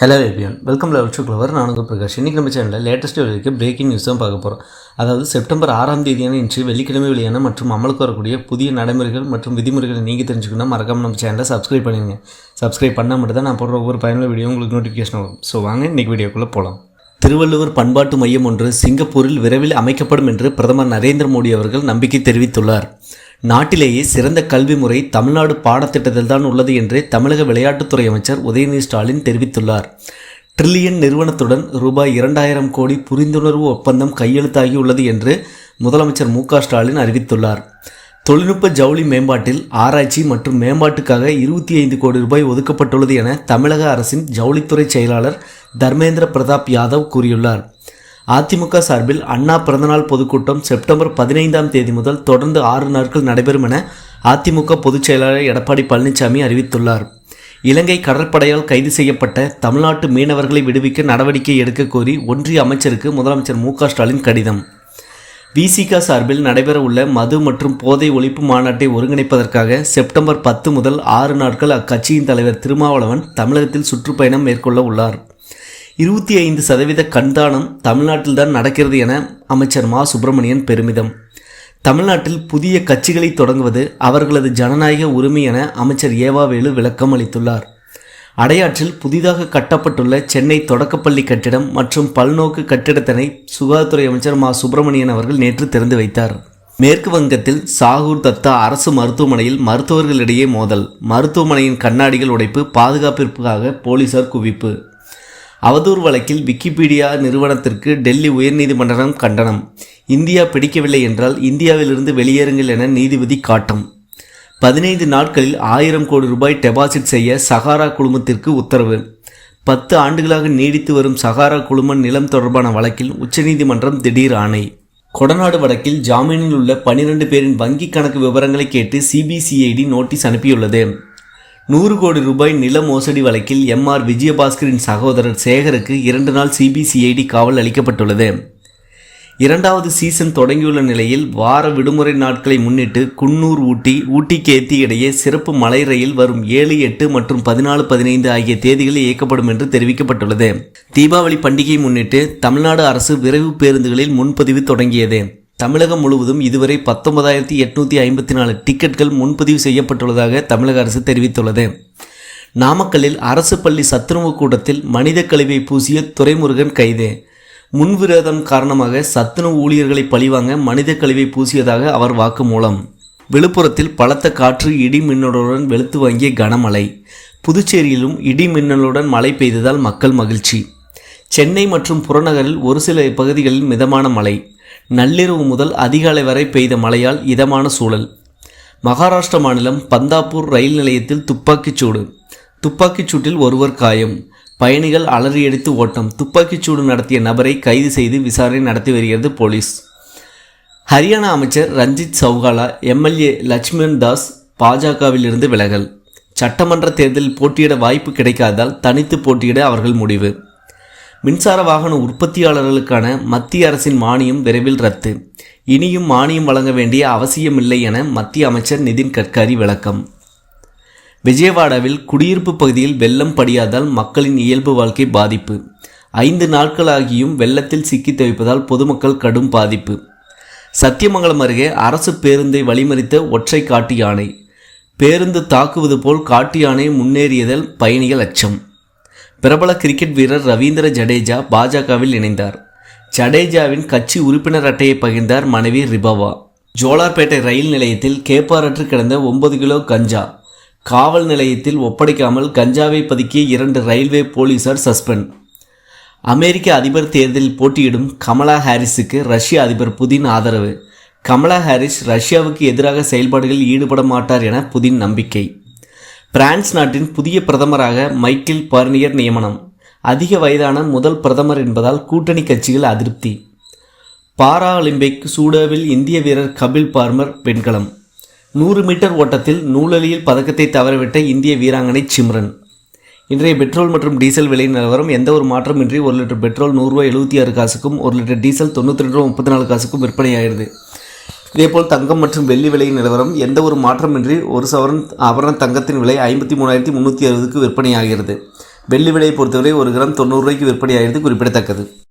Hello எபியன் welcome level to clever நான் உங்கள் பிரகாஷ். இன்றைக்கி நம்ம சேனலில் லேட்டஸ்ட் வரைக்கும் பிரேக்கிங் நியூஸ் தான் பார்க்க போகிறோம் அதாவது செப்டம்பர் ஆறாம் தேதியான இன்று வெள்ளிக்கிழமை வெளியான மற்றும் அமலுக்கு வரக்கூடிய புதிய நடைமுறைகள் மற்றும் விதிமுறைகளை நீங்கள் தெரிஞ்சுக்கணும் மறக்காம நம்ம சேனலை சப்ஸ்கிரைப் பண்ணிடுங்க. சப்ஸ்கிரைப் பண்ணால் மட்டும் தான் நான் போடுற ஒவ்வொரு பயனுள்ள வீடியோ உங்களுக்கு நோட்டிஃபிகேஷன் வரும். ஸோ வாங்க இன்றைக்கி வீடியோக்குள்ளே போகலாம் திருவள்ளுவர் பண்பாட்டு மையம் ஒன்று சிங்கப்பூரில் விரைவில் அமைக்கப்படும் என்று பிரதமர் நரேந்திர மோடி அவர்கள் நம்பிக்கை தெரிவித்துள்ளார். நாட்டிலேயே சிறந்த கல்வி முறை தமிழ்நாடு பாடத்திட்டத்தில் தான் உள்ளது என்று தமிழக விளையாட்டுத்துறை அமைச்சர் உதயநிதி ஸ்டாலின் தெரிவித்துள்ளார். ட்ரில்லியன் நிறுவனத்துடன் ரூபாய் இரண்டாயிரம் கோடி புரிந்துணர்வு ஒப்பந்தம் கையெழுத்தாகியுள்ளது என்று முதலமைச்சர் மு ஸ்டாலின் அறிவித்துள்ளார். தொழில்நுட்ப ஜவுளி மேம்பாட்டில் ஆராய்ச்சி மற்றும் மேம்பாட்டுக்காக இருபத்தி ஐந்து கோடி ரூபாய் ஒதுக்கப்பட்டுள்ளது என தமிழக அரசின் ஜவுளித்துறை செயலாளர் தர்மேந்திர பிரதாப் யாதவ் கூறியுள்ளார். அதிமுக சார்பில் அண்ணா பிறந்தநாள் பொதுக்கூட்டம் செப்டம்பர் பதினைந்தாம் தேதி முதல் தொடர்ந்து ஆறு நாட்கள் நடைபெறும் என அதிமுக பொதுச் செயலாளர் எடப்பாடி பழனிசாமி அறிவித்துள்ளார். இலங்கை கடற்படையால் கைது செய்யப்பட்ட தமிழ்நாட்டு மீனவர்களை விடுவிக்க நடவடிக்கை எடுக்க கோரி ஒன்றிய அமைச்சருக்கு முதலமைச்சர் மு ஸ்டாலின் கடிதம். விசிக சார்பில் நடைபெறவுள்ள மது மற்றும் போதை ஒழிப்பு மாநாட்டை ஒருங்கிணைப்பதற்காக செப்டம்பர் பத்து முதல் ஆறு நாட்கள் அக்கட்சியின் தலைவர் திருமாவளவன் தமிழகத்தில் சுற்றுப்பயணம் மேற்கொள்ள உள்ளார். இருபத்தி ஐந்து சதவீத கண்தானம் தமிழ்நாட்டில்தான் நடக்கிறது என அமைச்சர் மா. சுப்பிரமணியன் பெருமிதம். தமிழ்நாட்டில் புதிய கட்சிகளை தொடங்குவது அவர்களது ஜனநாயக உரிமை என அமைச்சர் ஏவாவேலு விளக்கம் அளித்துள்ளார். அடையாற்றில் புதிதாக கட்டப்பட்டுள்ள சென்னை தொடக்கப்பள்ளி கட்டிடம் மற்றும் பல்நோக்கு கட்டிடத்தினை சுகாதாரத்துறை அமைச்சர் மா. சுப்பிரமணியன் அவர்கள் நேற்று திறந்து வைத்தார். மேற்கு வங்கத்தில் சாகூர் தத்தா அரசு மருத்துவமனையில் மருத்துவர்களிடையே மோதல். மருத்துவமனையின் கண்ணாடிகள் உடைப்பு பாதுகாப்பிற்காக போலீசார் குவிப்பு. அவதூறு வழக்கில் விக்கிபீடியா நிறுவனத்திற்கு டெல்லி உயர்நீதிமன்றம் கண்டனம். இந்தியா பிடிக்கவில்லை என்றால் இந்தியாவிலிருந்து வெளியேறுங்கள் என நீதிபதி காட்டம். பதினைந்து நாட்களில் ஆயிரம் கோடி ரூபாய் டெபாசிட் செய்ய சகாரா குழுமத்திற்கு உத்தரவு. பத்து ஆண்டுகளாக நீடித்து வரும் சகாரா குழும நிலம் தொடர்பான வழக்கில் உச்சநீதிமன்றம் திடீர் ஆணை. கொடநாடு வடக்கில் ஜாமீனில் உள்ள பனிரெண்டு பேரின் வங்கிக் கணக்கு விவரங்களை கேட்டு சிபிசிஐடி நோட்டீஸ் அனுப்பியுள்ளது. நூறு கோடி ரூபாய் நில மோசடி வழக்கில் எம் ஆர் விஜயபாஸ்கரின் சகோதரர் சேகருக்கு இரண்டு நாள் சிபிசிஐடி காவல் அளிக்கப்பட்டுள்ளது. இரண்டாவது சீசன் தொடங்கியுள்ள நிலையில் வார விடுமுறை நாட்களை முன்னிட்டு குன்னூர் ஊட்டி ஊட்டி கேத்தி இடையே சிறப்பு மலை ரயில் வரும் ஏழு எட்டு மற்றும் பதினாலு பதினைந்து ஆகிய தேதிகளில் இயக்கப்படும் என்று தெரிவிக்கப்பட்டுள்ளது. தீபாவளி பண்டிகையை முன்னிட்டு தமிழ்நாடு அரசு விரைவு பேருந்துகளில் முன்பதிவு தொடங்கியது. தமிழகம் முழுவதும் இதுவரை பத்தொன்பதாயிரத்தி எட்நூற்றி ஐம்பத்தி நாலு டிக்கெட்கள் முன்பதிவு செய்யப்பட்டுள்ளதாக தமிழக அரசு தெரிவித்துள்ளது. நாமக்கல்லில் அரசு பள்ளி சத்துணவு கூட்டத்தில் மனித கழிவை பூசிய துரைமுருகன் கைது. முன்விரோதம் காரணமாக சத்துணவு ஊழியர்களை பழிவாங்க மனித கழிவை பூசியதாக அவர் வாக்குமூலம். விழுப்புரத்தில் பலத்த காற்று இடி மின்னலுடன் வெளுத்து வாங்கிய கனமழை. புதுச்சேரியிலும் இடி மின்னலுடன் மழை பெய்ததால் மக்கள் மகிழ்ச்சி. சென்னை மற்றும் புறநகரில் ஒரு சில பகுதிகளில் மிதமான மழை. நள்ளிரவு முதல் அதிகாலை வரை பெய்த மழையால் இதமான சூழல். மகாராஷ்டிர மாநிலம் பந்தாப்பூர் ரயில் நிலையத்தில் துப்பாக்கிச் சூடு துப்பாக்கிச் சூட்டில் ஒருவர் காயம். பயணிகள் அலறியடித்து ஓட்டம். துப்பாக்கிச் சூடு நடத்திய நபரை கைது செய்து விசாரணை நடத்தி வருகிறது போலீஸ். ஹரியானா அமைச்சர் ரஞ்சித் சௌகாலா எம்எல்ஏ லட்சுமண் தாஸ் பாஜகவிலிருந்து விலகல். சட்டமன்ற தேர்தலில் போட்டியிட வாய்ப்பு கிடைக்காததால் தனித்து போட்டியிட அவர்கள் முடிவு. மின்சார வாகன உற்பத்தியாளர்களுக்கான மத்திய அரசின் மானியம் விரைவில் ரத்து. இனியும் மானியம் வழங்க வேண்டிய அவசியமில்லை என மத்திய அமைச்சர் நிதின் கட்காரி விளக்கம். விஜயவாடாவில் குடியிருப்பு பகுதியில் வெள்ளம் படியாதால் மக்களின் இயல்பு வாழ்க்கை பாதிப்பு. ஐந்து நாட்களாகியும் வெள்ளத்தில் சிக்கி தவிப்பதால் பொதுமக்கள் கடும் பாதிப்பு. சத்தியமங்கலம் அருகே அரசு பேருந்தை வழிமறித்த ஒற்றை காட்டு யானை. பேருந்து தாக்குவது போல் காட்டு யானை முன்னேறியதல் பயணிகள் அச்சம். பிரபல கிரிக்கெட் வீரர் ரவீந்திர ஜடேஜா பாஜகவில் இணைந்தார். ஜடேஜாவின் கட்சி உறுப்பினர் அட்டையை பகிர்ந்தார் மனைவி ரிபவா. ஜோலார்பேட்டை ரயில் நிலையத்தில் கேப்பாரற்று கிடந்த ஒன்பது கிலோ கஞ்சா. காவல் நிலையத்தில் ஒப்படைக்காமல் கஞ்சாவை பதுக்கிய இரண்டு ரயில்வே போலீசார் சஸ்பெண்ட். அமெரிக்க அதிபர் தேர்தலில் போட்டியிடும் கமலா ஹாரிஸுக்கு ரஷ்ய அதிபர் புதின் ஆதரவு. கமலா ஹாரிஸ் ரஷ்யாவுக்கு எதிராக செயல்பாடுகளில் ஈடுபட மாட்டார் என புதின் நம்பிக்கை. பிரான்ஸ் நாட்டின் புதிய பிரதமராக மைக்கேல் பர்னியர் நியமனம். அதிக வயதான முதல் பிரதமர் என்பதால் கூட்டணி கட்சிகள் அதிருப்தி. பாரா ஒலிம்பிக் சூடாவில் இந்திய வீரர் கபில் பார்மர் வெண்கலம். நூறு மீட்டர் ஓட்டத்தில் நூலலியில் பதக்கத்தை தவறவிட்ட இந்திய வீராங்கனை சிம்ரன். இன்றைய பெட்ரோல் மற்றும் டீசல் விலை நிலவரம் எந்த ஒரு மாற்றமின்றி ஒரு லிட்டர் பெட்ரோல் நூறுரூவா எழுபத்தி ஆறு காசுக்கும் ஒரு லிட்டர் டீசல் தொண்ணூற்றி ரெண்டு ரூபா முப்பத்தி நாலு காசுக்கும் விற்பனையாகிறது. இதேபோல் தங்கம் மற்றும் வெள்ளி விலையின் நிலவரம் எந்த ஒரு மாற்றமின்றி ஒரு சவரன் ஆபரண தங்கத்தின் விலை ஐம்பத்தி மூணாயிரத்தி முந்நூற்றி அறுபதுக்கு விற்பனையாகிறது. வெள்ளி விலையை பொறுத்தவரை ஒரு கிராம் தொண்ணூறு ரூபாய்க்கு விற்பனையாகிறது குறிப்பிடத்தக்கது.